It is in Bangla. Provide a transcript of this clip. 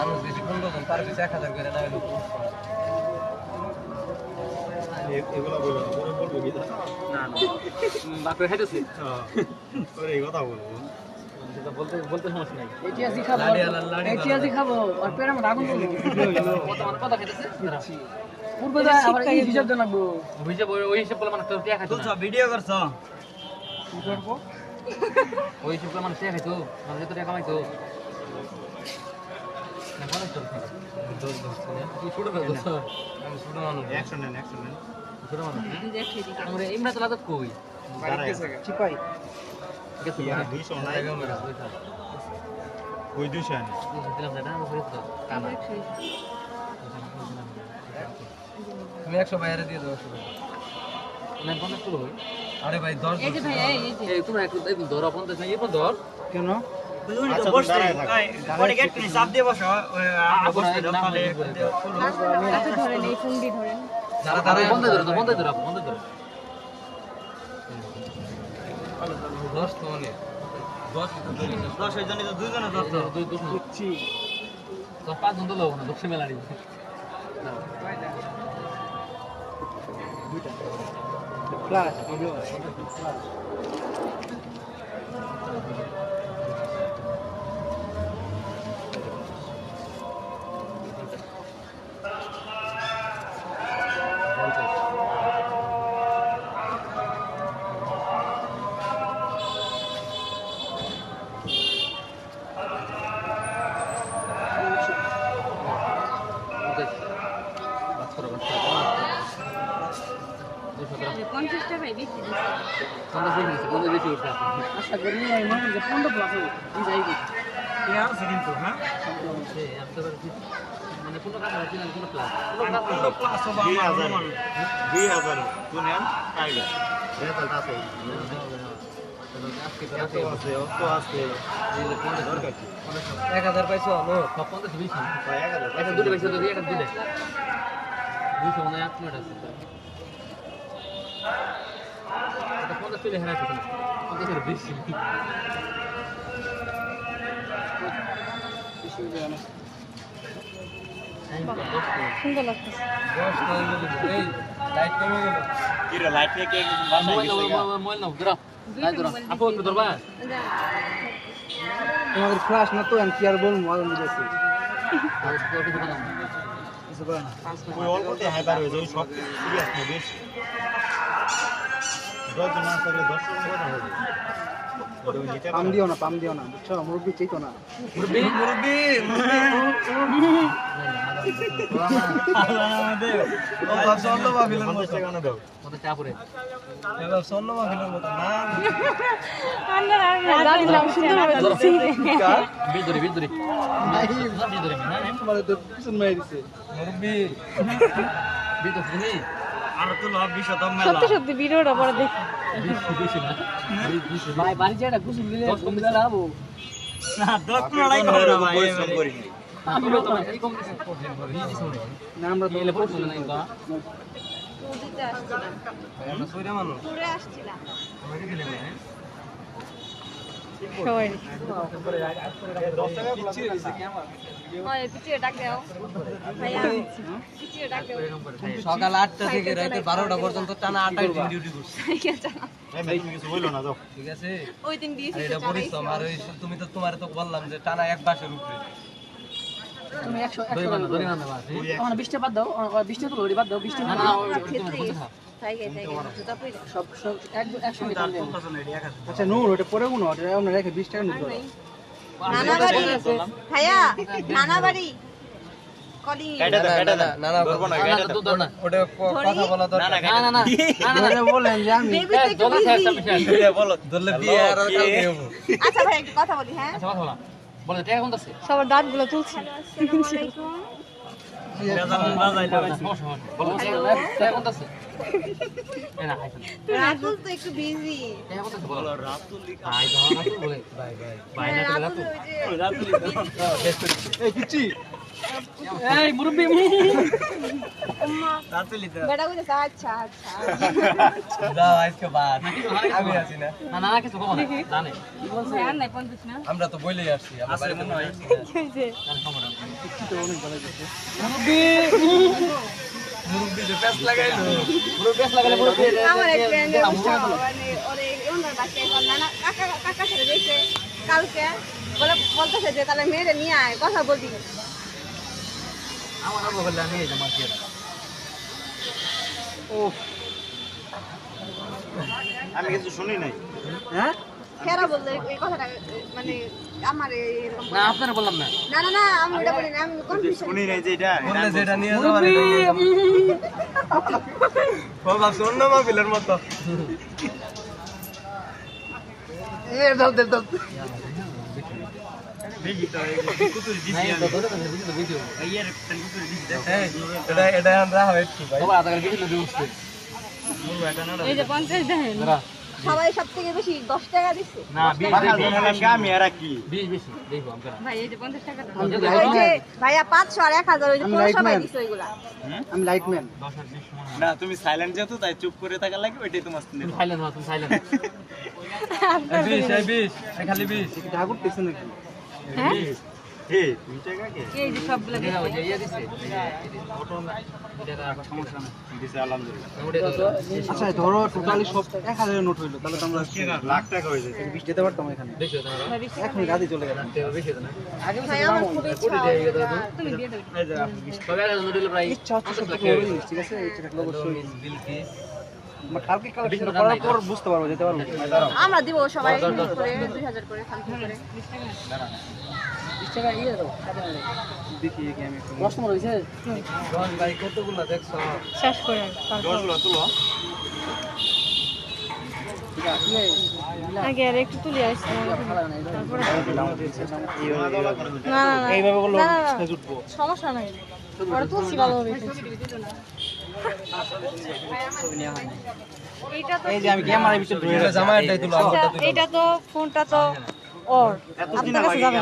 মানুষ বেশি পনেরো জন তার পিছনে এক হাজার করে না হলে এগুলো বলব পরে বলব কি না না। বাকরে খাইতেছি? হ্যাঁ, এই কথা বলব। বলতে বলতে সমস্যা নাই। এটিআসি খাব। লাড়ি আলা লাড়ি এটিআসি খাব। আর পেরে আমার কত মানে কথা খাইতেছে? পূর্বে আবার এই হিসাব দেন লাগবো। ওই হিসাব বলে মানে তোর টিয়া খাইতো না। ভিডিও করছ। কি করব? ওই হিসাব বলে মানে টিয়া খাইতো মানে যত টাকা কামাইতো না বলে চল দোষ ধরছি না তুই ছোট ভাই বলছো আমি ছোট মানুষ অ্যাকশন নেন অ্যাকশন নেন ছোট মানুষ আমরা ইমরা তো লাগাত কই চিপাই ইয়া, দুইশো আনি তুমি একশো বাইরে দিয়ে দাও না পঞ্চাশ আরে ভাই দশ এই যে ভাই এই যে তোমরা একটু ধরো পঞ্চাশ না এরপর ধর কেন আচ্ছা তুমি দাঁড়ায় থাকো। হাতে ধরেন এই ফোনটি ধরেন। যারা তারা তারা বন্ধ ধরো তো বন্ধ ধরো বন্ধ ধরো দশ তো অনেক দশ দশ এই জন্য তো দুইজনে দশ দুই দুই পাঁচ জন তো লোক না দক্ষিণ মেলারি ক্লাস পঞ্চাশ টাকায় বেশি পঞ্চাশ পঞ্চাশ বেশি আশা করি হয় যে পনেরো প্লাস যাই কি মানে কোনো কোনো প্লাস দুই হাজার। দুই এক হাজার পাইছো নো পঞ্চাশ বেশি প্রায় এক হাজার দুটো বেশি তো একটা দিলে। দুইশো মনে হয় আট মিনিট আছে। মোবাইল নাও ধরো। নাই ধরো। আপু একটু ধরবা? তোমাদের ক্লাস না তো আমি কি আর বলব আগুন দিয়েছি। আর কিছু করে না। ওই অল্পতে হাইপার হয়ে যায় সব সিরিয়াস না বেশ। দশজন না থাকলে দশ জন কথা হবে পাম। দিও না পাম দিও না বুঝছ মুরব্বী চাইতো না মুরব্বি সত্যি সত্যি ভিডিওটা পরে দেখি। না ভাই বাড়ি যেটা কুসুম দিলে কম দিলে লাভো পরিশ্রম করি আমি তো না এরকম কিছু না আমরা তো এলে পড়ছো না ইবা নদীতে আসছিলাম। আমরা সইরা মানুষ। ঘুরে আসছিলাম। দাও। সকাল আটটা থেকে রাতে বারোটা পর্যন্ত টানা আটাই ডিউটি করছি। সাইকেল চালা কিছু বলল না যাও ঠিক আছে ওই দিন আর এটা পরিশ্রম আর ওই তুমি তো তোমার তো বললাম যে টানা এক বাসের উপরে। তুমি একশো একশো বিশটা বাদ দাও বিশটা তো লড়ি বাদ দাও বিশটা সব সব একশো আচ্ছা নূর ওটা পরে কোনো ওটা আমরা রেখে বিশ টাকা নানা বাড়ি ভাইয়া নানা বাড়ি আচ্ছা হ্যাঁ আচ্ছা সবার দাঁতগুলো তুলছি বলো রাতুল তো একটু বিজি এই এই মুরব্বি বেটা আচ্ছা আচ্ছা। যাও আজকে বাদ। আমি আছি না। না না কিছু কম না। জানে। না। আমরা তো বলেই আসছি আমরা বাড়িতে বলে আসছি। না। মুরব্বি। লাগাইলো। আমার এক মানে ওরে ওনার বাচ্চা এখন নানা কাকা কাকা সাথে দেখছে কালকে বলে বলতেছে যে তাহলে মেয়েরে নিয়ে আয় কথা বলবি আমার আব্বা বললে আমি এই যে আমি কিছু শুনি নাই। হ্যাঁ? কেরা বললে এই কথাটা মানে আমার এরকম না আপনারা বললাম না। না না না আমি এটা বলি না আমি কনফিউশন শুনি নাই। যে এটা বললে যেটা নিয়ে যাওয়ার। ও ভাবছি অন্য মতো। দেখি তো কুতুর দিছি নাই আমি। তো ধরে তো বুঝি তো ভিডিও। এই এর কুতুর দিছি দেখ। এই, এটা আমরা হয় একটু ভাই। বাবা আদা ভিডিও দিয়ে উঠছে মুরু এটা না এই যে পঞ্চাশ দেখেন। ধরা সবাই সব থেকে বেশি দশ টাকা দিচ্ছে। ভাইয়া পাঁচশো আর এক হাজার ওই যে সবাই দিচ্ছে ওইগুলা। আমি লাইটম্যান দশ আর বিশ না তুমি সাইলেন্ট যেহেতু তাই চুপ করে থাকা লাগে ওইটাই তোমার সাইলেন্ট তুমি সাইলেন্ট বিশ বিশ খালি বিশ। পেছনে হ্যাঁ? হে দুই টাকা কে? এই সবগুলো দেখো ওই ইয়ে দিছে অটো এটা সমস্যা না দিছে আলহামদুলিল্লাহ। আচ্ছা ধরো টোটালি সব এক হাজারের নোট হইল তাহলে তো আমরা লাখ টাকা হয়ে যায় বিশ যেতে পারতাম এখানে বেশি হতো এখন রাতে চলে গেলাম বেশি হতো না। ভাই আমার খুব ইচ্ছা কোটি দিয়ে গেছে তো তুমি দিয়ে দাও এই যে তবে আর নদীল প্রায় ইচ্ছা হচ্ছে সব থেকে বড় জিনিস, ঠিক আছে? এটা অবশ্যই বিলকিস আমরা কালকে কালেকশন করার পর বুঝতে পারব যেতে পারব। আমরা দিব সবাই করে করে। আগে আর একটু তুলে আসছি সমস্যা নাই। তুলছি ভালোভাবে এইটা তো এইটা- ফোনটা তো ওর। আপনার কাছে যাবে